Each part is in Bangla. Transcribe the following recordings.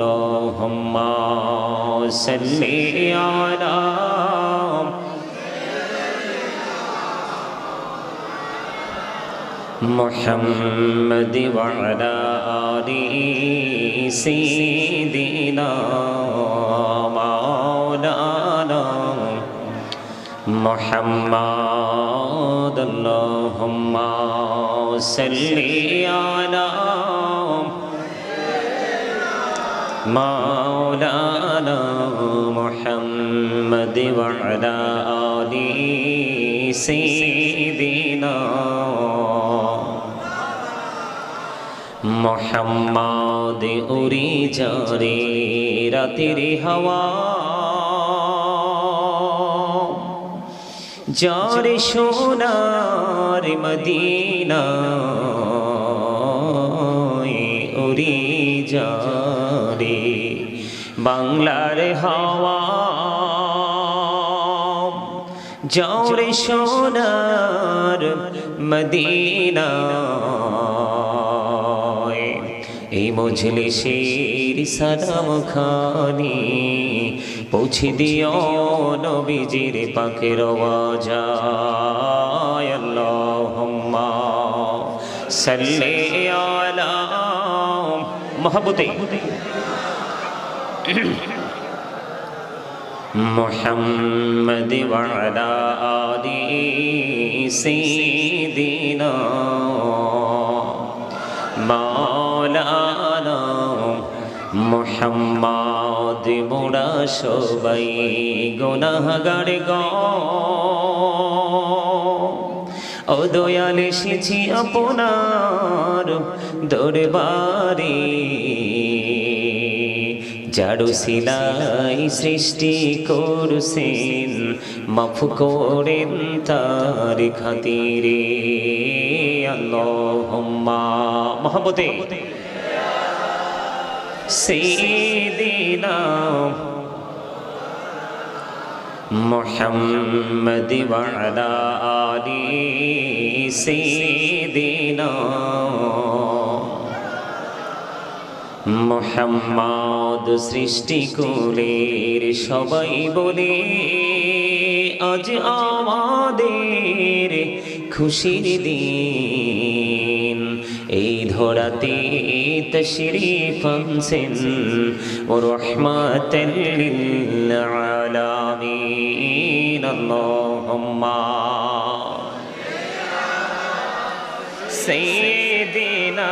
اللهم صل على محمد وعلى آل سيدنا مولانا محمد اللهم صل على مولانا محمد وعلى آل سيدنا মোহাম্মদ উড়ি জরে রাতের হাওয়া জরে সোনার মদিনা উড়ি জরে বাংলার হাওয়া। জরে সোনার মদিনা। এই মজলিসের সালাম খানি পৌঁছে দিও নবীজির পাকের আওয়াজায় আল্লাহুম্মা সাল্লি আলা মহব্বতে محمد وعلى آل سيدنا মাওলানা মোহাম্মদ মোরা সবাই গুনাহগার গ ও দয়াল এসেছি আপনার দরবারে জাড়ু সিলাই সৃষ্টি করছেন মাফ করেন তার খাতিরে আল্লাহুম্মা মহব্বতে سيدنا محمد وعلى آل سيدنا মোহাম্মদ সৃষ্টি করে সবাই বলে, আজ আমাদের খুশির দিন। এই ধরাতে তশরিফ আনছেন ও রহমত সেদিনা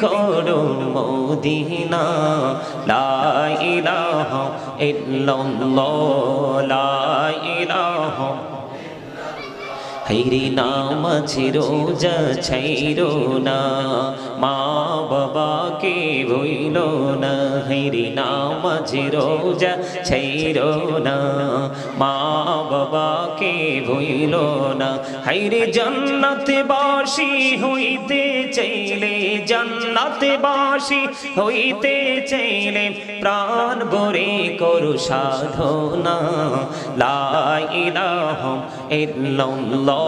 করো মোদিনা? লা ইলাহা ইল্লাল্লাহ লা ইলাহা হাইরে নামাজ রোজা ছাইরো না। মা বাবাকে ভইল না হাইরে নামাজ রোজা ছাইরো না। মা বাবাকে ভইল না হাইরে জান্নাতে বাসি হইতে চাইলে জান্নাতে বাসি হইতে চাইলে প্রাণ ভরে করু সাধনা। লা ইলাহা ইল্লাল্লাহ।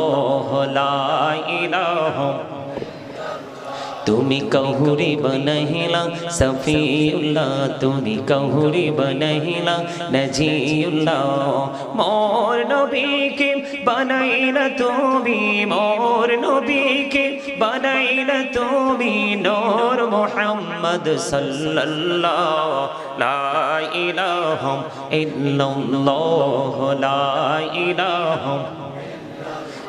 তুমি কহুরি বনহিলা সফিউল্লাহ, তুমি কহুরি বনহিলা নজিউল্লাহ, মোর নবীকে বানাইলা তুমি, মোর নবীকে বানাইলা তুমি, নূর মুহাম্মদ সাল্লাল্লাহ লা ইলাহা ইল্লাল্লাহ লা ইলাহা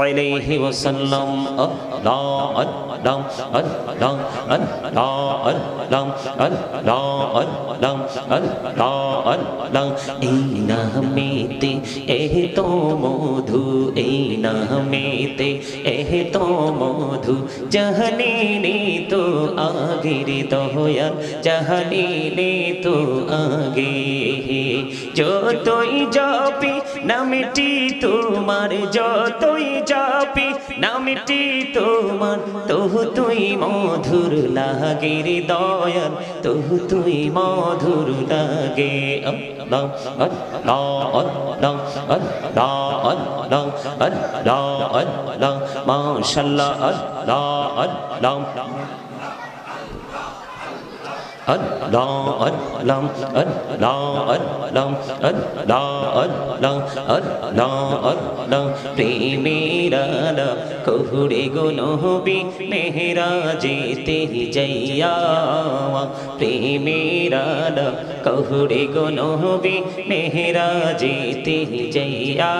अलैहि वसल्लम अल्ला अल्ला अल्ला अल्ला अल्ला अल्ला अल्ला अल्ला अल्ला ऐना मेते एह तो मधु, ऐना मेते एह तो मधु। जहने ने तो आगे रे तो होया, जहने ने तो आगे जो तो ही जापी ना मिटी तुम्हारे जो तो ही যাপি নামটি তোমার তহু তুই মধুর লাগে রে দয়াল তহু তুই মধুর লাগে। আল্লাহ আল্লাহ আল্লাহ আল্লাহ আল্লাহ আল্লাহ আল্লাহ মাশাআল্লাহ আল্লাহ Allah Allah Allah Allah Allah Allah Allah Allah প্রেমেরা কহুরে গো নহবি মেহরা যেতে যাইয়া প্রেমেরা কহুরে গো নহবি মেহরা যেতে যাইয়া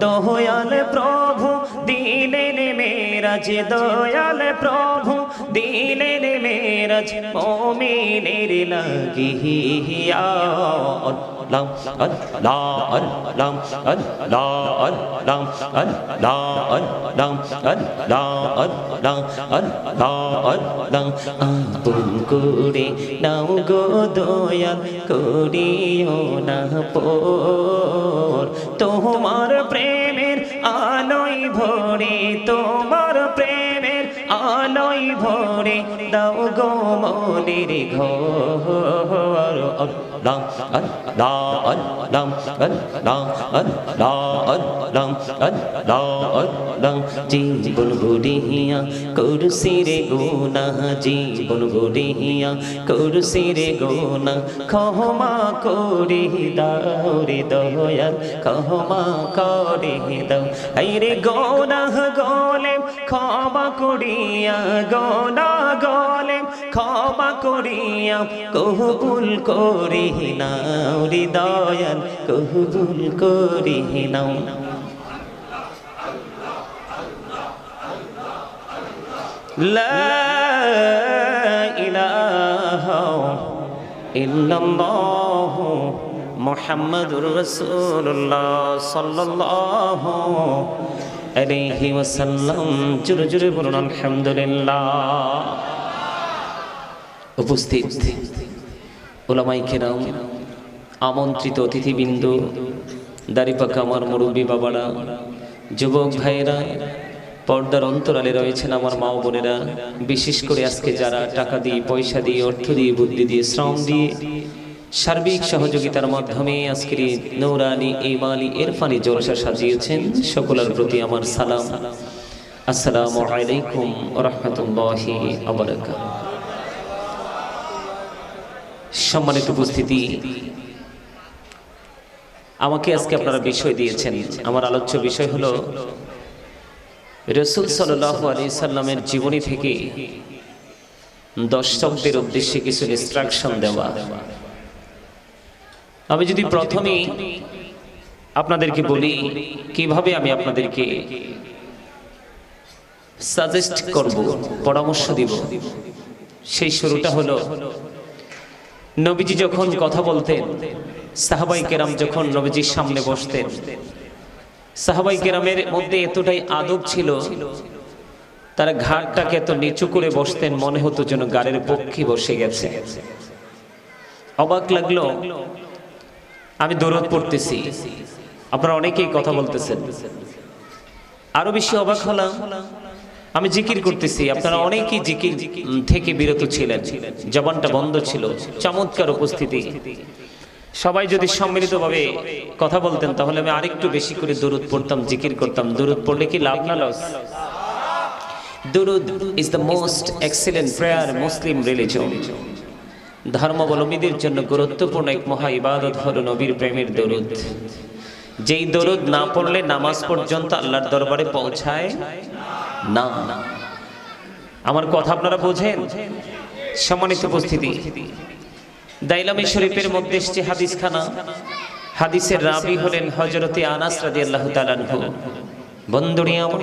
দয়াল প্রভু দিলেন মেরাজ দয়াল প্রভু দিনের মেরাজ মমিনের লাগিয়া লাম আর লা আর লাম আর লা আর লাম আর লা আর লাম আর লা আর লাম আর লা আর লাম। আপন করে নাও গো দয়াল, করিও না পোর। তোমার প্রেমের আলোয় ভরে তো ভরে দাও গো মনের ঘর। đam ấn đa ấn đam ấn জীবন গড়িয়া করুসি রে গোনা জীবন গড়িয়া করুসি রে গোনা ক্ষমা করি দাও রে দয়াল ক্ষমা করি দাও এই রে গোনা গলে ক্ষমা করিয়া গোনা গলে ক্ষমা করিয়া কহুল করি নাও রে দয়াল কহুল করি নাও لا إله إلا الله محمد رسول الله صلى الله عليه وسلم জোরে জোরে বলুন আলহামদুলিল্লাহ উপস্থিত ওলামাই কেরাম, আমন্ত্রিত অতিথিবৃন্দ, দাড়িপাকা আমার মুরব্বী বাবারা, যুবক ভাইয়েরা, পর্দার অন্তরালে রয়েছেন আমার মা বোনেরা, বিশেষ করে আজকে যারা টাকা দিয়ে, পয়সা দিয়ে, অর্থ দিয়ে, বুদ্ধি দিয়ে, শ্রম দিয়ে সার্বিক সহযোগিতার মাধ্যমে আজকের নৌরানি ইমালি ইরফানি জলসা সাজিয়েছেন, সকলের প্রতি আমার সালাম। আসসালামু আলাইকুম রহমতুল্লাহি সম্মানিত উপস্থিতি। আমাকে আজকে আপনারা বিষয় দিয়েছেন। আমার আলোচ্য বিষয় হলো, রসুল সাল্লাহ আলি সাল্লামের জীবনী থেকে দর্শকদের উদ্দেশ্যে কিছু ইনস্ট্রাকশন দেওয়া। আমি যদি প্রথমেই আপনাদেরকে বলি, কীভাবে আমি আপনাদেরকে সাজেস্ট করব, পরামর্শ দিব, সেই শুরুটা হলো নবীজি যখন কথা বলতেন, সাহাবাই কেরাম যখন নবীজির সামনে বসতেন, সাহাবাই কেরামের মধ্যে এতটাই আদব ছিল, তারা ঘাটটাকে এত নিচু করে বসতেন, মনে হতো যেন গাড়ির পক্ষে বসে গেছে। অবাক লাগল, আমি দৌড়ত পড়তেছি, আপনারা অনেকেই কথা বলতেছেন। আরও বেশি অবাক হলাম আমি জিকির করতেছি। আপনারা অনেকেই জিকির থেকে বিরত ছিলেন। জবানটা বন্ধ ছিল। চমৎকার উপস্থিতি। সবাই যদি সম্মিলিতভাবে কথা বলতেন, তাহলে আমি আরেকটু বেশি করে দূরত পড়তাম, জিকির করতাম। দূরত পড়লে কি লাভ না লস? দরুদ is the most excellent prayer Muslim religion ধর্মাবলম্বীদের জন্য গুরুত্বপূর্ণ এক মহা ইবাদত হল নবীর প্রেমের দরুদ। যেই দরুদ না পড়লে নামাজ পর্যন্ত আল্লাহর দরবারে পৌঁছায় না। আমার কথা আপনারা বোঝেন? সম্মানিত উপস্থিতি। দাইলামি শরীফের মধ্যে এসছে হাদিস খানা হাদিসের রাবি হলেন হজরতে আনাস রাদি আল্লাহ তালানহু বন্ধুরি আমার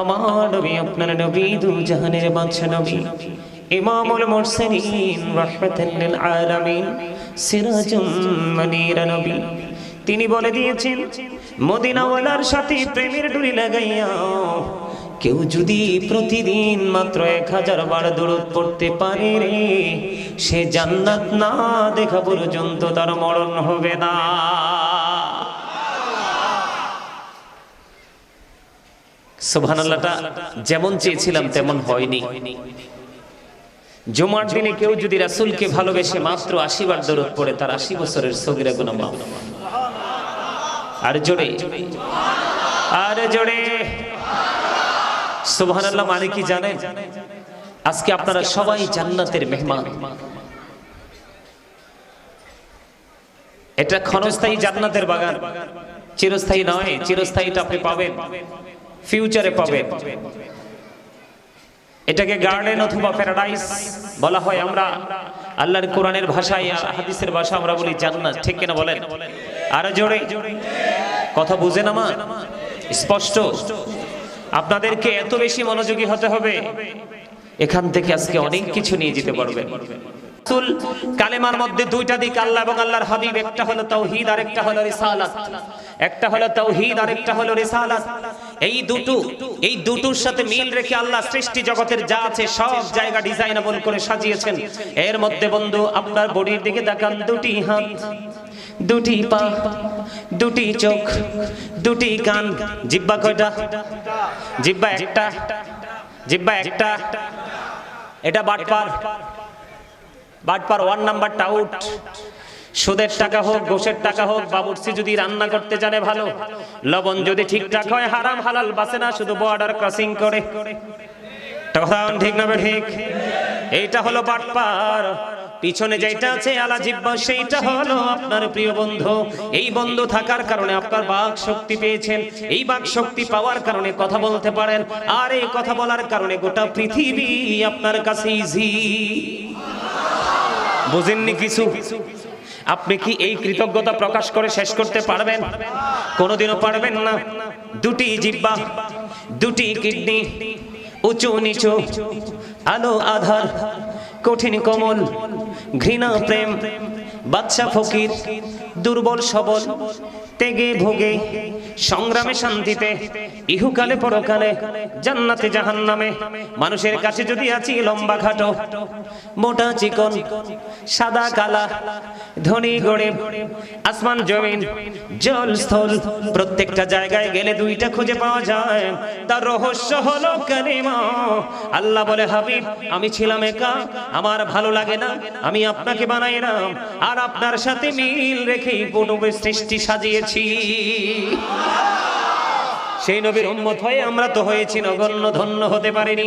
আমার নবী, আপনার নবী দু জাহানের বাদশা নবী, ইমামুল মুরসালিন, রাহমাতাল লিল আলামিন, সিরাজুম মুনীরা নবী। তিনি বলে দিয়েছেন, মদিনাওয়ালার সাথে প্রেমের ডুরি লাগাইয়া, কেউ যদি প্রতিদিন মাত্র এক হাজার বার দূরত পড়তে পারে সে জান্নাত না দেখা পর্যন্ত তার মরণ হবে না। সুবহানাল্লাহটা যেমন চেয়েছিলাম তেমন হয়নি। জুমার দিনে কেউ যদি রাসূলকে ভালোবেসে মাত্র আশি বার দরুদ পড়ে, তার আশি বছরের সগিরা গুনাহ মাফ। আর জোরে। আর জোরে। সুবহানাল্লাহ মানে কি জানেন, আজকে আপনারা সবাই জান্নাতের মেহমান। এটা ক্ষণস্থায়ী জান্নাতের বাগান। চিরস্থায়ী নয়, চিরস্থায়ীটা আপনি পাবেন। ফিউচারে পাবেন। এটাকে গার্ডেন অথবা প্যারাডাইস বলা হয় আমরা। আল্লাহর কোরআনের ভাষায়, হাদিসের ভাষা আমরা বলি জান্নাত। ঠিক কিনা বলেন? আরও জোরে। কথা বুঝেন আমার? স্পষ্ট। আপনাদেরকে এত বেশি মনোযোগী হতে হবে। এখান থেকে আজকে অনেক কিছু নিয়ে যেতে পারবেন। রাসূল কালেমার মধ্যে দুইটা দিক, আল্লাহ এবং আল্লাহর হাবিব। একটা হলো তাওহীদ আর একটা হলো রিসালাত। একটা হলো তাওহীদ আর একটা হলো রিসালাত। এই দুটো, এই দুটোর সাথে মিল রেখে আল্লাহ সৃষ্টি জগতের যা আছে সব জায়গা ডিজাইনেবল করে সাজিয়েছেন। এর মধ্যে বন্ধু, আপনার বডির দিকে দেখান দুটি হাত। দুটি পা, দুটি চোখ, দুটি কান, জিব্বা কয়টা? জিব্বা একটা জিব্বা একটা। এটা বাটপার বাটপার ওয়ান নাম্বারটা আউট। সুদের টাকা হোক গোশের টাকা হোক, বাবুর্চি যদি রান্না করতে জানে ভালো, লবণ যদি ঠিকঠাক হয়, হারাম হালাল বাসে না, শুধু বর্ডার ক্রসিং করে। ঠিক না ঠিক এইটা হলো বাটপার পিছনে যেটা আছে আলা জিব্বা সেইটা হলো আপনার প্রিয় বন্ধু। এই বন্ধু। থাকার কারণে আপনার বাক শক্তি পেয়েছেন। এই বাক শক্তি পাওয়ার কারণে কথা বলতে পারেন। আর এই কথা বলার কারণে গোটা পৃথিবী আপনার কাছে ইজি বুঝেননি কিছু? আপনি কি এই কৃতজ্ঞতা প্রকাশ করে শেষ করতে পারবেন? কোনোদিনও পারবেন না। দুটি জিব্বা দুটি কিডনি উঁচু নিচু আলো আধার কঠিন কমল। ঘৃণা প্রেম বাচ্চা ফকির দুর্বল সবল তেগে ভোগে, সংগ্রামে শান্তিতে, ইহুকালে পরকালে, জান্নাতে জাহান্নামে। মানুষের কাছে যদি আছি লম্বা খাটো, মোটা চিকন, সাদা কালা, ধনী গরিব, আসমান জমিন, জল স্থল, প্রত্যেকটা জায়গায় গেলে দুইটা খুঁজে পাওয়া যায়। তার রহস্য হলো কালিমা। আল্লাহ বলে, হাবিব, আমি ছিলাম একা, আমার ভালো লাগে না, আমি আপনাকে বানাইলাম, আর আপনার সাথে মিল রেখেই পূর্বের সৃষ্টি সাজিয়েছি সেই নবীর উম্মত হয়ে আমরা তো হয়েছি, নগণ্য ধন্য হতে পারিনি।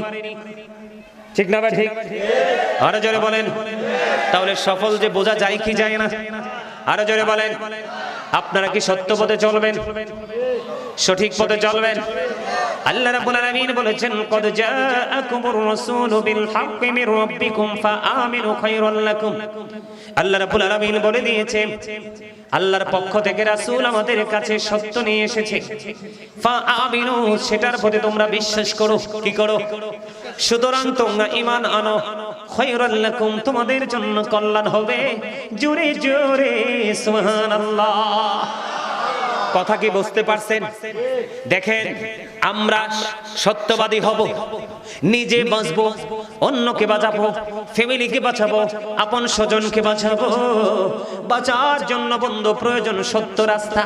ঠিক না ঠিক? আরও জোরে বলেন। তাহলে সফল যে বোঝা যায় কি যায় না? আরও জোরে বলেন। আপনারা কি সত্য পথে চলবেন? সঠিক পথে চলবেন? আল্লাহর পক্ষ থেকে রাসূল আমাদের কাছে সত্য নিয়ে এসেছে। সেটার প্রতি তোমরা বিশ্বাস করো। কি করো? সুতরাং তোমরা ঈমান আনো। খায়রাল লাকুম তোমাদের জন্য কল্যাণ হবে। জোরে জোরে সুবহানাল্লাহ। কথা কি বুঝতে পারছেন? দেখেন, আমরা সত্যবাদী হব। নিজে বাঁচবো, অন্যকে বাঁচাবো, ফ্যামিলিকে বাঁচাবো, আপন স্বজনকে বাঁচাবো। বাঁচার জন্য বন্ধু প্রয়োজন সত্য রাস্তা,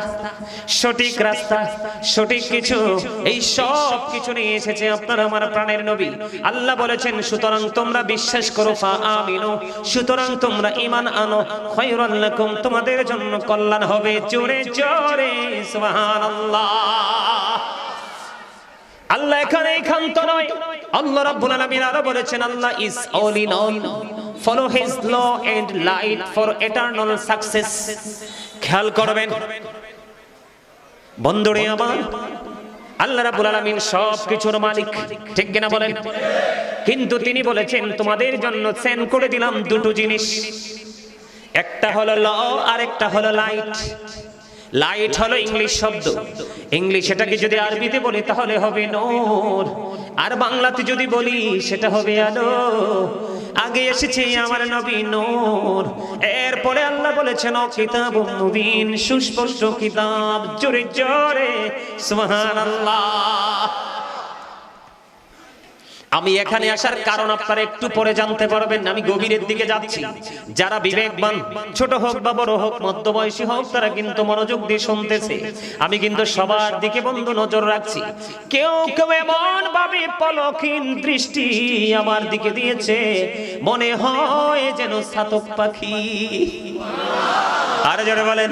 সঠিক রাস্তা, সঠিক কিছু। এই সব কিছু নিয়ে এসেছে আপনার আমার প্রাণের নবী। আল্লাহ বলেছেন, সুতরাং তোমরা বিশ্বাস করো, ফা আমিনো। সুতরাং তোমরা ইমান আনো খয়রুল্লাকুম তোমাদের জন্য কল্যাণ হবে। জোরে জোরে। আল্লাহ এখানে একান্ত নয়। আল্লাহ রাব্বুল আলামিন আরও বলেছেন, Allah is all in all follow his law and light for eternal success খেয়াল করবেন। বন্ধুরে আমার, আল্লাহ রাব্বুল আলামিন মালিক। ঠিক কিনা বলেন? কিন্তু তিনি বলেছেন, তোমাদের জন্য সেন্ড করে দিলাম দুটো জিনিস। একটা হলো ল আর একটা হলো লাইট লাইট হলো ইংলিশ শব্দ। ইংলিশ এটাকে যদি আরবিতে বলি, তাহলে হবে নোর। আর বাংলাতে যদি বলি, সেটা হবে আলো। আগে এসেছে আমার নবী নোর। এরপরে আল্লাহ বলেছেন কিতাব মুবিন, সুস্পষ্ট কিতাব, জোরে জোরে, সুবহানাল্লাহ। আমি এখানে আসার কারণ আপনারা একটু পরে জানতে পারবেন, আমি গভীরের দিকে যাচ্ছি। যারা বিবেকবান, ছোট হোক বা বড় হোক, মধ্যবয়সী হোক, তারা কিন্তু মনোযোগ দিয়ে শুনতেছে। আমি কিন্তু সবার দিকে বন্ধু নজর রাখছি। কেউ কেউ এমন ভাবে পলকিন দৃষ্টি আমার দিকে দিয়েছে। মনে হয় যেন ছাতক পাখি। আর জোরে বলেন।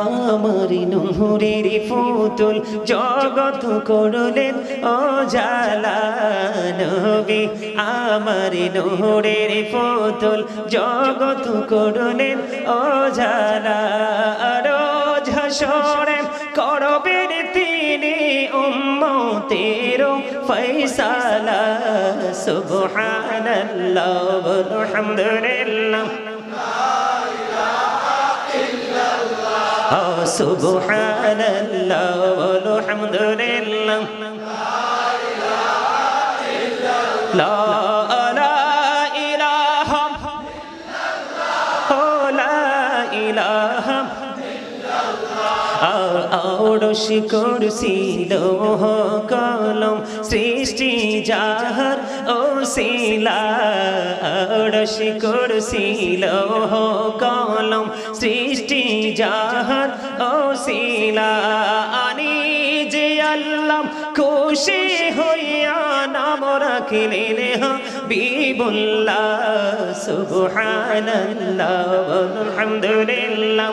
আমার নহরের ফুতুল জগত করলেন ও জালা নবী। আমার নহরের ফুতুল জগত করলেন ও জালা রোজ করবেন তিনি উম্মতের ফয়সালা। সুবহানাল্লাহ আলহামদুলিল্লাহ Oh, subhanallah walhamdulillah La আড়শি করছিল কলম, সৃষ্টি যাহার ও শিলা। আড়শি করছিল কলম, সৃষ্টি যাহার ও শিলা। আনি যে আল্লাহ খুশি হইয়া নাম রাখিলেন বিবুল্লাহ, সুবহানাল্লাহ আলহামদুলিল্লাহ।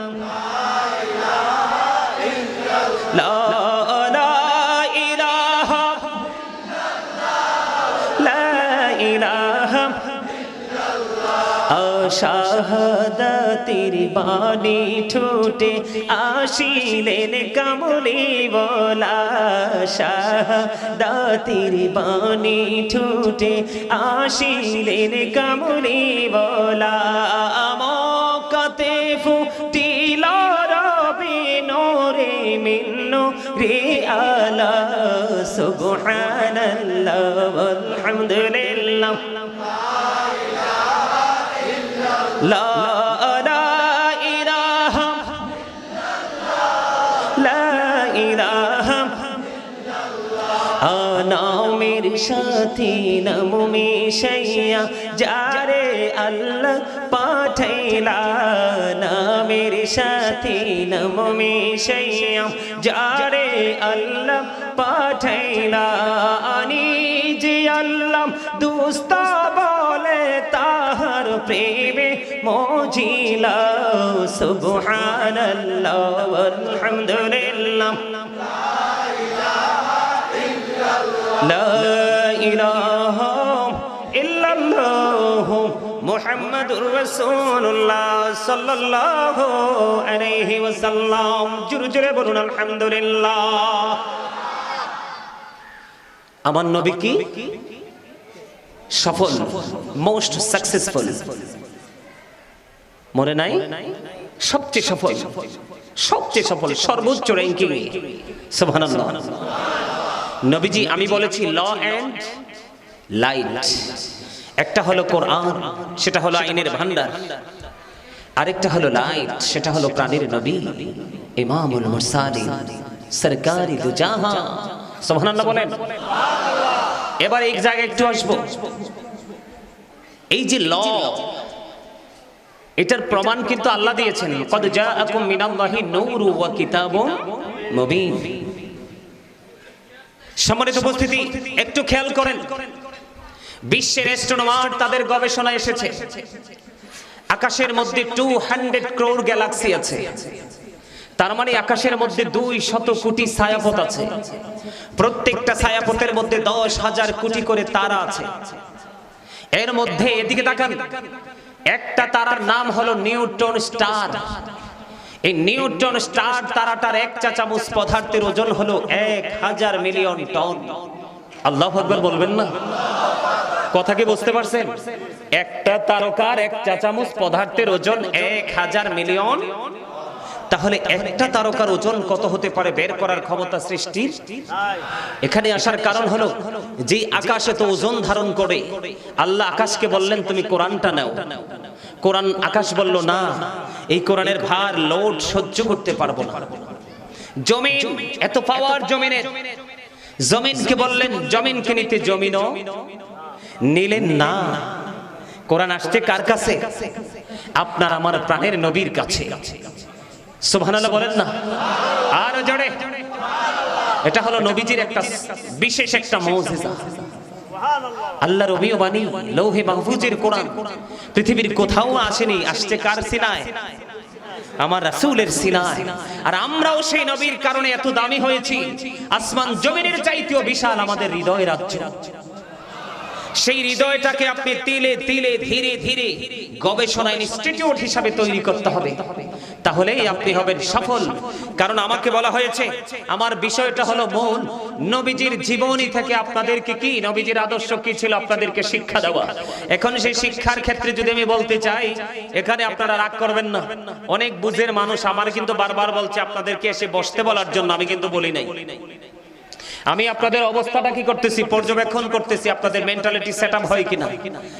শাহাদাতের বাণী ঠোঁটে আসিলেন কামলি বলা। শাহাদাতের বাণী ঠোঁটে আসিলেন কামলি বলা। মকাতে ফুটিল রবি নোরে মিন্নো রে আলা সুবহানাল্লাহ আলহামদুলিল্লাহ নামের সাথে নাম মিশাইয়া যারে আল্লাহ পাঠাইলা নামের সাথে নাম মিশাইয়া যারে আল্লাহ পাঠাইলা আনি যে আল্লাহ দুস্তা বলে তাহার প্রেমে মজিলা সুবহানাল্লাহ আলহামদুলিল্লাহ لا إله إلا الله মুহাম্মাদুর রাসূলুল্লাহ সাল্লাল্লাহু আলাইহি ওয়াসাল্লাম জোরে জোরে বলুন আলহামদুলিল্লাহ আমার নবী কি সফল মোস্ট সাকসেসফুল মনে নাই? সবচেয়ে সফল সবচেয়ে সফল, সর্বোচ্চ র্যাঙ্কিং সুবহানাল্লাহ। নবীজি, আমি বলেছি ল অ্যান্ড লাইট একটা হলো কোরআন, সেটা হলো আইনের ভান্ডার। আরেকটা হলো লাইট সেটা হলো প্রাণীর নবী, ইমামুল মুরসালিন, সরকারি দুজাহা। সুবহানাল্লাহ বলেন। এবার এই জায়গায় একটু আসব। এই যে ল এটার প্রমাণ কিন্তু আল্লাহ দিয়েছেন। কদ জাআকুম মিনাল্লাহি নূরু ওয়া কিতাবুম মুবিন। সম্মানিত উপস্থিতি একটু খেয়াল করেন। বিশ্বের অ্যাস্ট্রোনমার তাদের গবেষণা এসেছে। আকাশের মধ্যে টু হান্ড্রেড ক্রোর গ্যালাক্সি আছে। তার মানে আকাশের মধ্যে দুই শত কোটি ছায়াপথ আছে। প্রত্যেকটা ছায়াপথের মধ্যে দশ হাজার কোটি করে তারা আছে। এর মধ্যে এদিকে তাকান। একটা তারার নাম হলো নিউটন স্টার। এই নিউটন স্টার তারাটার এক চা চামচ পদার্থের ওজন হলো এক হাজার মিলিয়ন টন। আল্লাহ আকবর বলবেন না? কথা কি বুঝতে পারছেন? একটা তারকার এক চা চামচ পদার্থের ওজন এক হাজার মিলিয়ন তাহলে একটা তারকার ওজন কত হতে পারে বের করার ক্ষমতা সৃষ্টির? এখানে আসার কারণ হলো, যে আকাশে তো ওজন ধারণ করে, আল্লাহ আকাশকে বললেন, তুমি কোরআনটা নাও। কোরআন আকাশ বলল, না, এই কোরআনের ভার, লোড সহ্য করতে পারব না। জমিন, এত পাওয়ার জমিনের জমিনকে বললেন, জমিনকে নিতে জমিনও নিলেন না। কোরআন আসছে কার কাছে? আপনার আমার প্রাণের নবীর কাছে। সুবহানাল্লাহ বলেন না। আর জোরে। এটা হলো নবীজির একটা বিশেষ একটা মৌজিজা। আল্লাহ রবিও বাণী, লৌহে মাহফুজের কোরআন। পৃথিবীর কোথাও আসেনি, আসছে কার সিনায়? আমার রাসূলের সিনায়। আর আমরাও সেই নবীর কারণে এত দামি হয়েছি। আসমান জমিনের চাইতেও বিশাল আমাদের হৃদয় রাজ্য। সেই হৃদয়টাকে আপনি তিলে তিলে, ধীরে ধীরে গবেষণা ইনস্টিটিউট হিসাবে তৈরি করতে হবে। তাহলেই আপনি হবেন সফল। কারণ আমাকে বলা হয়েছে, আমার বিষয়টা হলো মূল নবীজির জীবনী থেকে আপনাদেরকে কি, নবীজির আদর্শ কি ছিল আপনাদেরকে শিক্ষা দেওয়া। এখন সেই শিক্ষার ক্ষেত্রে যদি আমি বলতে চাই, এখানে আপনারা রাগ করবেন না। অনেক বুঝের মানুষ আমার কিন্তু বারবার বলছে, আপনাদেরকে এসে বসতে বলার জন্য, আমি কিন্তু বলি নাই। আমি আপনাদের অবস্থাটা কি করতেছি পর্যবেক্ষণ করতেছি আপনাদের মেন্টালিটি সেট হয় কিনা।